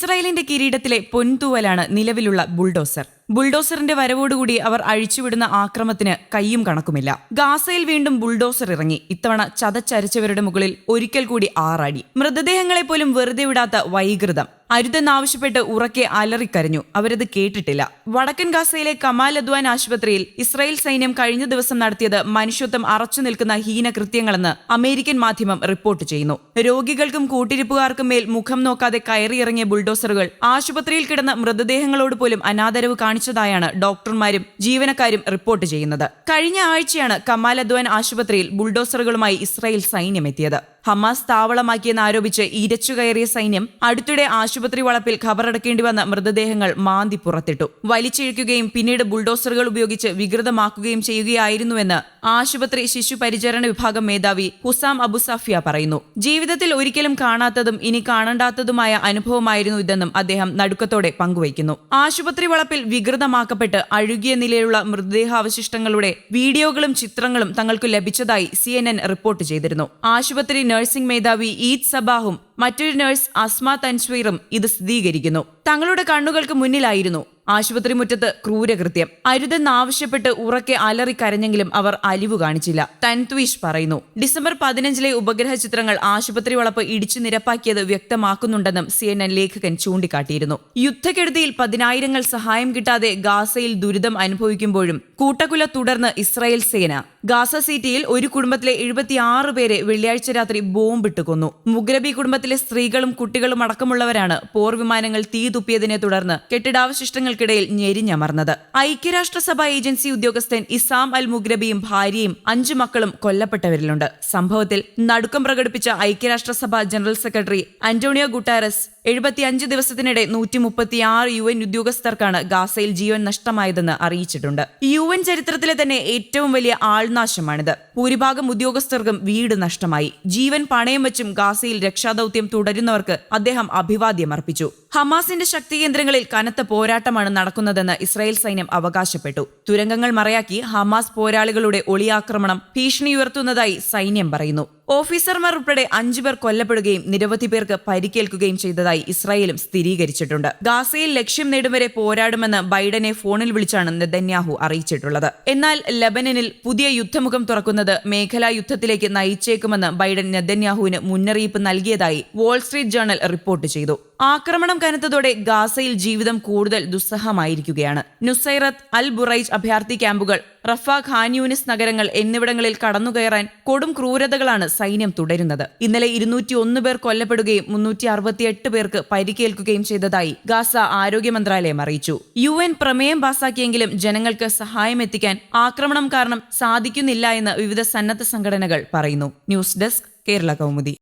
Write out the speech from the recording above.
ഇസ്രായേലിന്റെ കിരീടത്തിലെ പൊൻതൂവലാണ് നിലവിലുള്ള ബുൾഡോസർ. ബുൾഡോസറിന്റെ വരവോടുകൂടി അവർ അഴിച്ചുവിടുന്ന ആക്രമത്തിന് കയ്യും കണക്കുമില്ല. ഗാസയിൽ വീണ്ടും ബുൾഡോസർ ഇറങ്ങി. ഇത്തവണ ചതച്ചരച്ചവരുടെ മുകളിൽ ഒരിക്കൽ കൂടി ആറാടി. മൃതദേഹങ്ങളെ പോലും വെറുതെ വിടാത്ത വൈകൃതം. അരുതെന്നാവശ്യപ്പെട്ട് ഉറക്കെ അലറിക്കരഞ്ഞു. അവരത് കേട്ടിട്ടില്ല. വടക്കൻ ഗാസയിലെ കമാൽ അദ്വാൻ ആശുപത്രിയിൽ ഇസ്രായേൽ സൈന്യം കഴിഞ്ഞ ദിവസം നടത്തിയത് മനുഷ്യത്വം അറച്ചു നിൽക്കുന്ന ഹീനകൃത്യങ്ങളെന്ന് അമേരിക്കൻ മാധ്യമം റിപ്പോർട്ട് ചെയ്യുന്നു. രോഗികൾക്കും കൂട്ടിരിപ്പുകാർക്കും മേൽ മുഖം നോക്കാതെ കയറിയിറങ്ങിയ ബുൾഡോസറുകൾ ആശുപത്രിയിൽ കിടന്ന മൃതദേഹങ്ങളോട് പോലും അനാദരവ് കാണിച്ചതായാണ് ഡോക്ടർമാരും ജീവനക്കാരും റിപ്പോർട്ട് ചെയ്യുന്നത്. കഴിഞ്ഞ ആഴ്ചയാണ് കമാൽ അദ്വാൻ ആശുപത്രിയിൽ ബുൾഡോസറുകളുമായി ഇസ്രായേൽ സൈന്യം എത്തിയത്. ഹമാസ് താവളമാക്കിയെന്ന് ആരോപിച്ച് ഇരച്ചു കയറിയ സൈന്യം അടുത്തിടെ ആശുപത്രി വളപ്പിൽ ഖബറടക്കേണ്ടി വന്ന മൃതദേഹങ്ങൾ മാന്തി പുറത്തിട്ടു. വലിച്ചിഴിക്കുകയും പിന്നീട് ബുൾഡോസറുകൾ ഉപയോഗിച്ച് വികൃതമാക്കുകയും ചെയ്യുകയായിരുന്നുവെന്ന് ആശുപത്രി ശിശു പരിചരണ വിഭാഗം മേധാവി ഹുസാം അബുസാഫിയ പറയുന്നു. ജീവിതത്തിൽ ഒരിക്കലും കാണാത്തതും ഇനി കാണണ്ടാത്തതുമായ അനുഭവമായിരുന്നു ഇതെന്നും അദ്ദേഹം നടുക്കത്തോടെ പങ്കുവയ്ക്കുന്നു. ആശുപത്രി വളപ്പിൽ വികൃതമാക്കപ്പെട്ട് അഴുകിയ നിലയിലുള്ള മൃതദേഹാവശിഷ്ടങ്ങളുടെ വീഡിയോകളും ചിത്രങ്ങളും തങ്ങൾക്ക് ലഭിച്ചതായി സി റിപ്പോർട്ട് ചെയ്തിരുന്നു. ആശുപത്രി നഴ്സിംഗ് മേധാവി ഈദ് സബാഹും മറ്റൊരു നഴ്സ് അസ്മ തൻസ്വീറും ഇത് സ്ഥിരീകരിക്കുന്നു. തങ്ങളുടെ കണ്ണുകൾക്ക് മുന്നിലായിരുന്നു. ആശുപത്രി മുറ്റത്ത് ക്രൂരകൃത്യം. അരുതെന്നാവശ്യപ്പെട്ട് ഉറക്കെ അലറി കരഞ്ഞെങ്കിലും അവർ അലിവു കാണിച്ചില്ല. തൻത്വീഷ് പറയുന്നു ഡിസംബർ പതിനഞ്ചിലെ ഉപഗ്രഹ ചിത്രങ്ങൾ ആശുപത്രി വളപ്പ് ഇടിച്ചു നിരപ്പാക്കിയത് വ്യക്തമാക്കുന്നുണ്ടെന്നും സി എൻ എൻ ലേഖകൻ ചൂണ്ടിക്കാട്ടിയിരുന്നു. യുദ്ധക്കെടുതിയിൽ പതിനായിരങ്ങൾ സഹായം കിട്ടാതെ ഗാസയിൽ ദുരിതം അനുഭവിക്കുമ്പോഴും കൂട്ടക്കുല തുടർന്ന് ഇസ്രായേൽ സേന. ഗാസ സിറ്റിയിൽ ഒരു കുടുംബത്തിലെ എഴുപത്തിയാറ് പേരെ വെള്ളിയാഴ്ച രാത്രി ബോംബിട്ട് കൊന്നു. മുഗ്രബി കുടുംബത്തിലെ സ്ത്രീകളും കുട്ടികളും അടക്കമുള്ളവരാണ് പോർ വിമാനങ്ങൾ തീ തുപ്പിയതിനെ തുടർന്ന് കെട്ടിടാവശിഷ്ടങ്ങൾക്കിടയിൽ ഞെരിഞ്ഞമർന്നത്. ഐക്യരാഷ്ട്രസഭ ഏജൻസി ഉദ്യോഗസ്ഥൻ ഇസാം അൽ മുഗ്രബിയും ഭാര്യയും അഞ്ചു മക്കളും കൊല്ലപ്പെട്ടവരിലുണ്ട്. സംഭവത്തിൽ നടുക്കം പ്രകടിപ്പിച്ച ഐക്യരാഷ്ട്രസഭ ജനറൽ സെക്രട്ടറി അന്റോണിയോ ഗുട്ടാരസ് എഴുപത്തിയഞ്ച് ദിവസത്തിനിടെ നൂറ്റി മുപ്പത്തിയാറ് യു എൻ ഉദ്യോഗസ്ഥർക്കാണ് ഗാസയിൽ ജീവൻ നഷ്ടമായതെന്ന് അറിയിച്ചിട്ടുണ്ട്. യു എൻ ചരിത്രത്തിലെ തന്നെ ഏറ്റവും വലിയ ആൾനാശമാണിത്. ഭൂരിഭാഗം ഉദ്യോഗസ്ഥർക്കും വീട് നഷ്ടമായി. ജീവൻ പണയം വെച്ചും ഗാസയിൽ രക്ഷാദൌത്യം തുടരുന്നവർക്ക് അദ്ദേഹം അഭിവാദ്യം അർപ്പിച്ചു. ഹമാസിന്റെ ശക്തി കേന്ദ്രങ്ങളിൽ കനത്ത പോരാട്ടമാണ് നടക്കുന്നതെന്ന് ഇസ്രായേൽ സൈന്യം അവകാശപ്പെട്ടു. തുരങ്കങ്ങൾ മറയാക്കി ഹമാസ് പോരാളികളുടെ ഒളിയാക്രമണം ഭീഷണി ഉയർത്തുന്നതായി സൈന്യം പറയുന്നു. ഓഫീസർമാർ ഉൾപ്പെടെ അഞ്ചുപേർ കൊല്ലപ്പെടുകയും നിരവധി പേർക്ക് പരിക്കേൽക്കുകയും ചെയ്തതായി ഇസ്രായേലും സ്ഥിരീകരിച്ചിട്ടുണ്ട്. ഗാസയിൽ ലക്ഷ്യം നേടും വരെ പോരാടുമെന്ന് ബൈഡനെ ഫോണിൽ വിളിച്ചാണ് നെതന്യാഹു അറിയിച്ചിട്ടുള്ളത്. എന്നാൽ ലബനനിൽ പുതിയ യുദ്ധമുഖം തുറക്കുന്നത് മേഖലാ യുദ്ധത്തിലേക്ക് നയിച്ചേക്കുമെന്ന് ബൈഡൻ നെതന്യാഹുവിന് മുന്നറിയിപ്പ് നൽകിയതായി വാൾസ്ട്രീറ്റ് ജേണൽ റിപ്പോർട്ട് ചെയ്തു. ആക്രമണം കനത്തതോടെ ഗാസയിൽ ജീവിതം കൂടുതൽ ദുസ്സഹമായിരിക്കുകയാണ്. നുസൈറത്ത് അൽ ബുറൈജ് അഭയാർത്ഥി ക്യാമ്പുകൾ റഫ ഖാൻയൂനിസ് നഗരങ്ങൾ എന്നിവിടങ്ങളിൽ കടന്നുകയറാൻ കൊടും ക്രൂരതകളാണ് സൈന്യം തുടരുന്നത്. ഇന്നലെ ഇരുന്നൂറ്റി ഒന്ന് പേർ കൊല്ലപ്പെടുകയും മുന്നൂറ്റി അറുപത്തിയെട്ട് പേർക്ക് പരിക്കേൽക്കുകയും ചെയ്തതായി ഗാസ ആരോഗ്യ മന്ത്രാലയം അറിയിച്ചു. യു എൻ പ്രമേയം പാസാക്കിയെങ്കിലും ജനങ്ങൾക്ക് സഹായം എത്തിക്കാൻ ആക്രമണം കാരണം സാധിക്കുന്നില്ല എന്ന് വിവിധ സന്നദ്ധ സംഘടനകൾ പറയുന്നു. News desk Kerala Kaumudi.